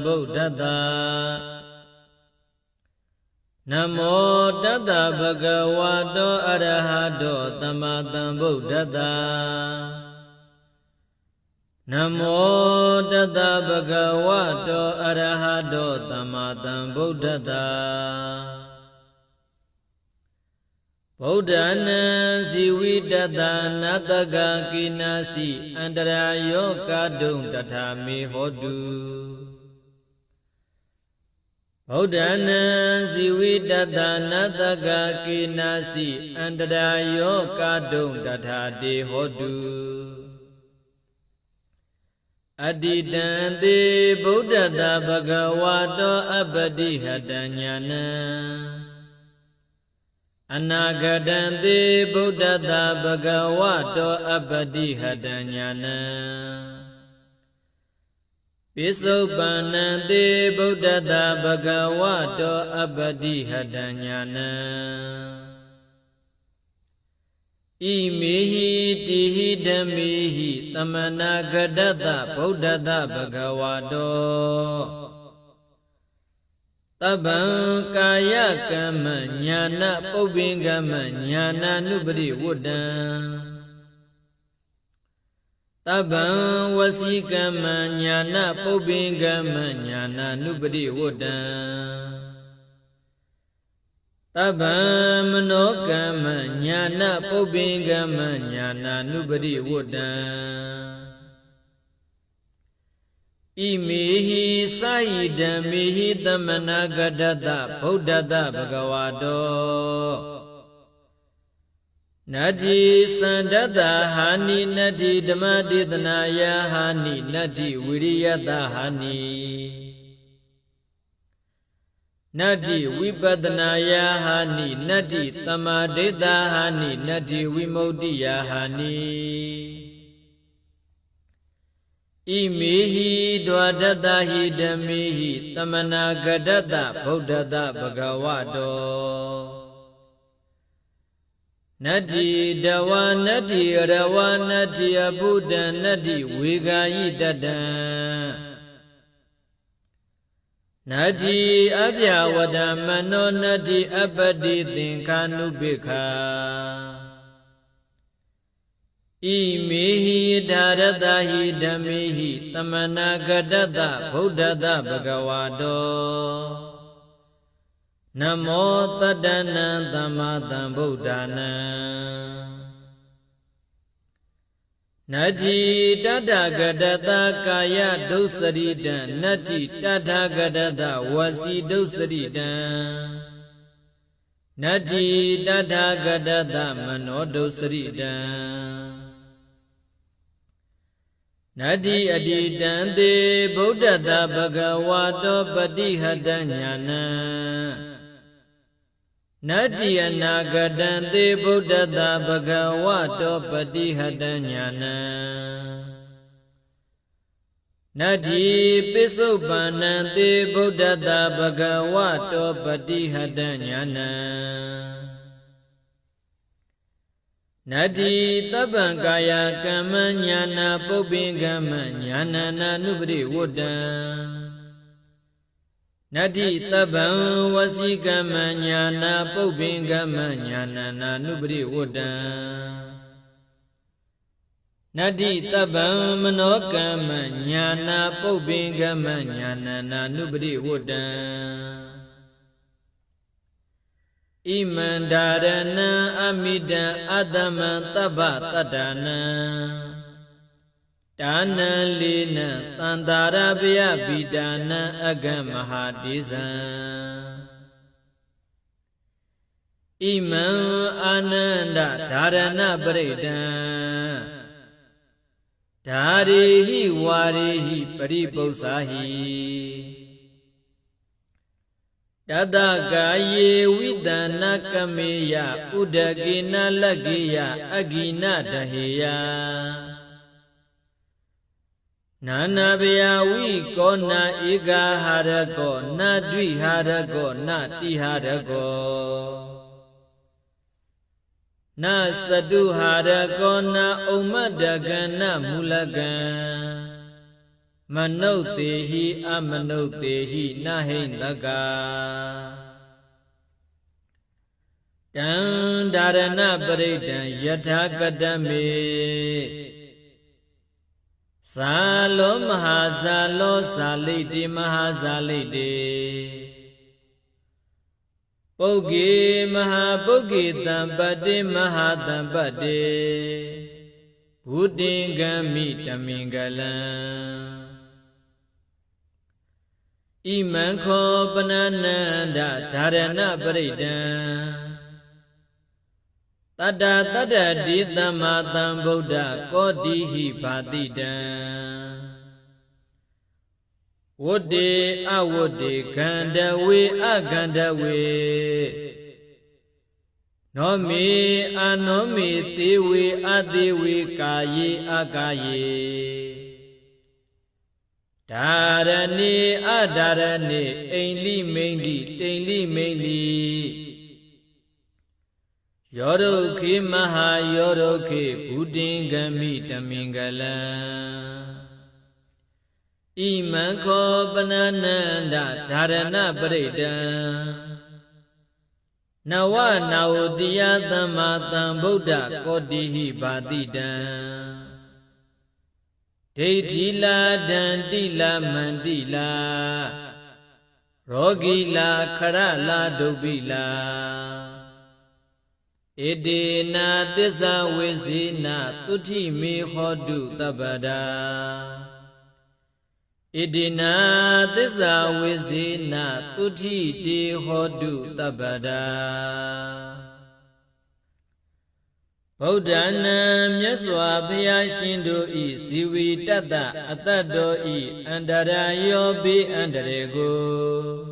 ဗုဒ္ဓတ္တနမောတတ္တဗဂဝတောအရဟတောသမ္မာသမ္ဗုဒ္ဓတ္တနမောတတ္တဗဂဝတောအရဟတောသမ္မာသမ္ဗုဒ္ဓတ္တဗုဒ္ဓနာဇီဝိတတနတကကိနာစီအန္တရာယောကဒုံတထာမေဟောတု ဗုဒ္ဓနာဇီဝိတတနတကကိနာစီအန္တရာယောကဒုံတထာတေဟောတုအတ္တိတံတေဗုဒ္ဓတဘဂဝါတောအပတိဟတညာနံအနာဂတံသေဗုဒ္ဓတဘဂဝတောအပတိဟတညာနံ ပိစုပန္နံသေဗုဒ္ဓတဘဂဝတောအပတိဟတညာနံဣမေဟိတိဟိဓမေဟိသမနာဂတတဗုဒ္ဓတဘဂဝတောတဗ္ဗံကာယကမ္မညာနာပုပ္ပင်ကမ္မညာနာနုပရိဝတ္တံ တဗ္ဗံဝစီကမ္မညာနာပုပ္ပင်ကမ္မညာနာနုပရိဝတ္တံတဗ္ဗံမနောကမ္မညာနာပုပ္ပင်ကမ္မညာနာနုပရိဝတ္တံဣမေဟိစာယိဓမ္မေဟိသမနာဂတတဗုဒ္ဓတဘဂဝါတော နတ္တိသန္တတဟာနိနတ္တိဓမ္မဒေသနာယဟာနိနတ္တိဝိရိယတဟာနိနတ္တိဝိပဒနာယဟာနိနတ္တိသမာဓိတဟာနိနတ္တိဝိမု ക്തി ယဟာနိဣမေဟိဒွါဒတဟိဓမေဟိသမနာဂဒတဗုဒ္ဓတဘဂဝတော နတ္တိတဝနတ္တိရဝနတ္တိအဘုဒ္ဓနတ္တိဝေဂာယိတတံနတ္တိအပြဝဒမနောနတ္တိအပတိသင်္ခာနုပိခာဣမေဟိဒါရတဟိဓမ္မေဟိသမနာဂတတဗုဒ္ဓတဘဂဝါတော နမောတတ္တနံသမ္မာသမ္ဗုဒ္ဓနာနတ္တိတတ္တဂတတကာယဒုစရိတံနတ္တိတတ္ထဂတတဝစီဒုစရိတံနတ္တိတတ္ထဂတတမနောဒုစရိတံနတ္တိအတိတံသေဗုဒ္ဓတဘဂဝါတောပတိဟတညာနံ နတ္တိအနာဂတံသေဗုဒ္ဓတဘဂဝါတောပတိဟတညာနံနတ္တိပိစုပန္နံသေဗုဒ္ဓတဘဂဝါတောပတိဟတညာနံနတ္တိတပ္ပံကာယကမ္မညာနာပုပ္ပင်ကမ္မညာနာနာနုပရိဝတ္တံ နတ္တိတပ္ပံဝစီကမ္မညာနာပုပ္ပင်ကမ္မညာနာနာနုပရိဝတ္တံနတ္တိတပ္ပံမနောကမ္မညာနာပုပ္ပင်ကမ္မညာနာနာနုပရိဝတ္တံဣမန္ဒာရဏံအမိတံအတ္တမံတပ္ပတတ္တနံ ဒါနံလေးနံတန္တာရပယပိဒါနံအကမဟာတိဇံဣမံအာနန္ဒဓာရဏပရိဒံဓာရိဟိဝါရိဟိပရိပု္ပ္ပာဟိတတကာယေဝိတနာကမေယဥဒကေနလကေယအဂိနတဟေယ နာနာဘယဝိကောနာဧကဟာရကောနာဒွိဟာရကောနာတိဟာရကောနာသတုဟာရကောနာဥမ္မတကနာမူလကံမနုဿေဟိအမနုဿေဟိနဟိန္တကတံဒါရဏပရိဒံယထာကတမေ ဇာလောမဟာဇာလောဇာလိတိမဟာဇာလိတိပုဂ္ဂေမဟာပုဂ္ဂေတံပတ္တိမဟာတံပတ္တိဘုတိင်္ဂမိတမင်္ဂလံဣမံခောပနနန္ဒဒါရဏပရိဒံ တတ္တတတ္တဒီသမ္မာသမ္ဗုဒ္ဓကောတိဟိဘာတိတံဝတ္တေအဝတ္တေခန္ဓဝေအခန္ဓဝေနောမေအနောမေသေဝေအသေးဝေကာယေအကာယေဒါရဏေအဒါရဏေအိန္လိမိန္လိတိန်လိမိန္လိ ယောဒုခေမဟာယောဒုခေဘုဒ္ဓင်္ဂမိတမင်္ဂလံဣမံခောပနနန္ဒဒါရဏပရိဒံနဝနာဝတိယသမ္မာသမ္ဗုဒ္ဓကောတိဟိဘာတိတံဒိဋ္ဌိလာဒန္တိလာမန္တိလာရောဂီလာခရလာဒုဗ္ဗိလာ ဣတိနာသစ္စာဝိဇေနသုတိမေဟောတုတပ္ပဒာဣတိနာသစ္စာဝိဇေနသုတိတေဟောတုတပ္ပဒာဗုဒ္ဓနာမြတ်စွာဘုရားရှင်တို့ဤဇီဝီတတ္တအတ္တတော်ဤအန္တရာယောဘေးအန္တရေကို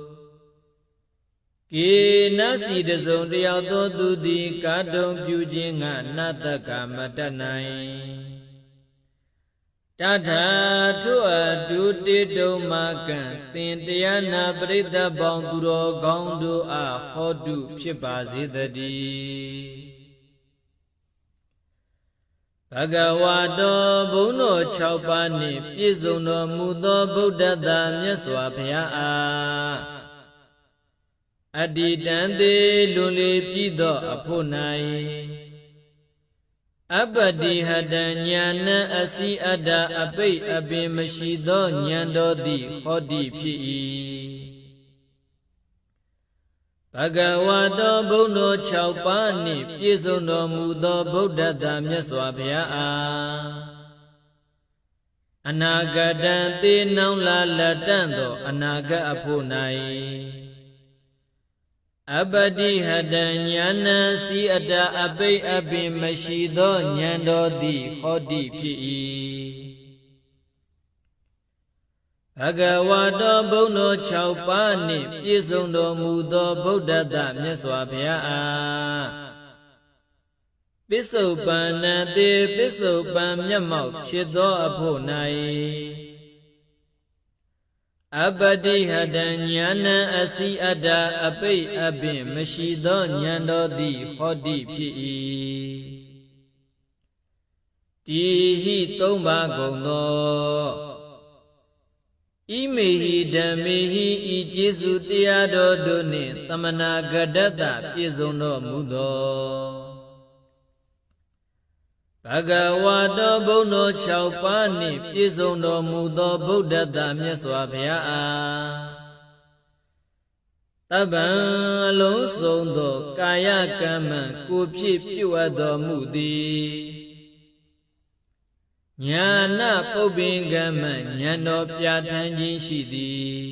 ကေနစီတစုံတယောက်သောသူသည်ကာတုံပြုခြင်းကနတ္တကမတတ်နိုင်တထာထုအတုတေတုံမကံသင်တရားနာပရိသတ်ပေါင်းသူတော်ကောင်းတို့အားဟောတုဖြစ်ပါစေတည်းဘဂဝါတော်ဘုန်းတော်6ပါးနှင့်ပြည့်စုံတော်မူသောဗုဒ္ဓသာမြတ်စွာဘုရားအား အတ္တိတံသေးလွန်လေပြည်သောအဖို့၌အပ္ပတိဟတံညာဏအစီအတ္တအပိတ်အပင်မရှိသောဉာဏ်တော်သည်ဟောတိဖြစ်၏ဘဂဝါတော်ဘုန်းတော်6ပါးနှင့်ပြည့်စုံတော်မူသောဗုဒ္ဓတာမြတ်စွာဘုရားအားအနာဂတံသေနောင်လာလက်တန့်သောအနာဂတ်အဖို့၌ အပတိဟတံညာဏစီအတအပိအပင်မရှိသောဉာဏ်တော်သည်ဟောတိဖြစ်၏ဘဂဝါတော်ဘုန်းတော်6ပါးနှင့်ပြည့်စုံတော်မူသောဗုဒ္ဓတမြတ်စွာဘုရားအားပစ္စုပန်နတိပစ္စုပန်မျက်မှောက်ဖြစ်သောအဖို့၌ အပတိဟတဉာဏံအစီအတ္တအပိတ်အပင်မရှိသောဉာဏ်တော်သည်ဟောတိဖြစ်၏တိဟိသုံးပါကုန်သောဣမေဟိဓမ္မေဟိဤကျေးဇူးတရားတော်တို့နှင့်သမနာဂဒတ္တပြည့်စုံတော်မူသော ဘဂဝါတော်ဘုန်းတော်6ပါးနှင့်ပြည့်စုံတော်မူသောဗုဒ္ဓတမြတ်စွာဘုရားအားတပံအလုံးစုံသောကာယကမ္မကိုဖြစ်ပြုအပ်တော်မူသည်ညာနာပုပ္ပင်ကမဉာဏ်တော်ပြဋ္ဌာန်းခြင်းရှိသည်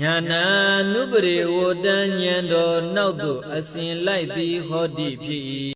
ညာနာနုပရိဝတ္တဉာဏ်တော်နောက်သို့အစဉ်လိုက်သည်ဟောတိဖြစ်၏